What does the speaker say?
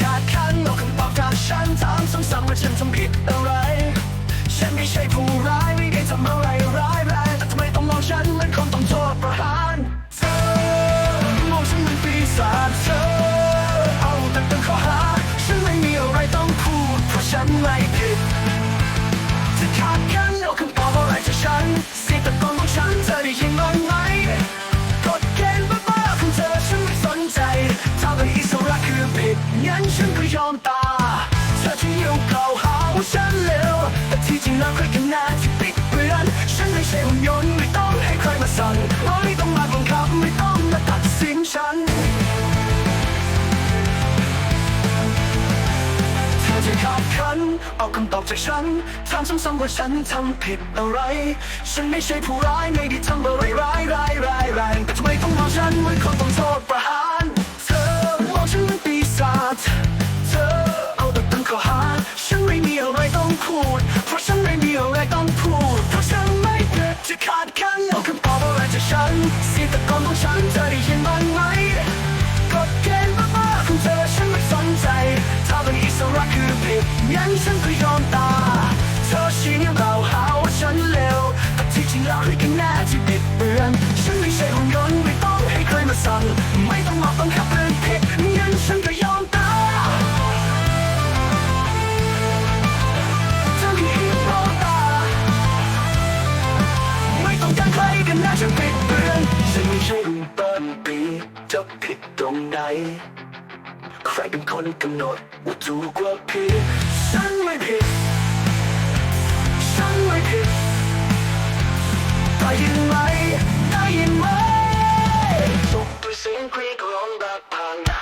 ขาดขันเอาคำตอบจากฉันถามซ้ำๆว่าฉันทำผิดอะไร ฉันไม่ใช่ผู้ร้ายไม่ได้ทำอะไรร้ายแรงแต่ทำไมต้องมองฉันเหมือนคนต้องโทษประหารเธอมองฉันเหมือนปีศาจเธอเอาแต่ตั้งข้อหาฉันไม่มีอะไรต้องพูดเพราะฉันไม่ผิด งั้นฉันก็ยอมตาเธอที่ยุ่งกล่าวหาว่าฉันเลวแต่ที่จริงแล้วใครกันแน่ที่ปิดเบือนฉันไม่ใช่หุ่นยนต์ไม่ต้องให้ใครมาสั่งไม่ต้องมาบังคับไม่ต้องมาตัดสินฉันเธอจะขับขันเอาคำตอบจากฉันถามซ้ำๆว่าฉันทำผิดอะไร ฉันไม่ใช่ผู้ร้ายไม่ได้ทำอะไรร้ายร้ายร้ายแรงแต่ทำไมต้องมองฉันเหมือนคน ฉันเธอได้ยินบ้างไหมกฎเกณฑ์บ้าๆของเธอฉันไม่สนใจ ถ้าเป็นอิสระคือผิดงั้นฉันก็ยอมตา เธอชี้นิ้วเราหาว่าฉันเลวแต่ที่จริงแล้วคือกันแน่ที่ จะผิดตรงไหน ใครเป็นคนกำหนดว่าถูกว่าผิดฉันไม่ผิด ฉันไม่ผิดได้ยินไหมได้ยินไหมตกด้วยเสียงกรีดร้องแบบพัง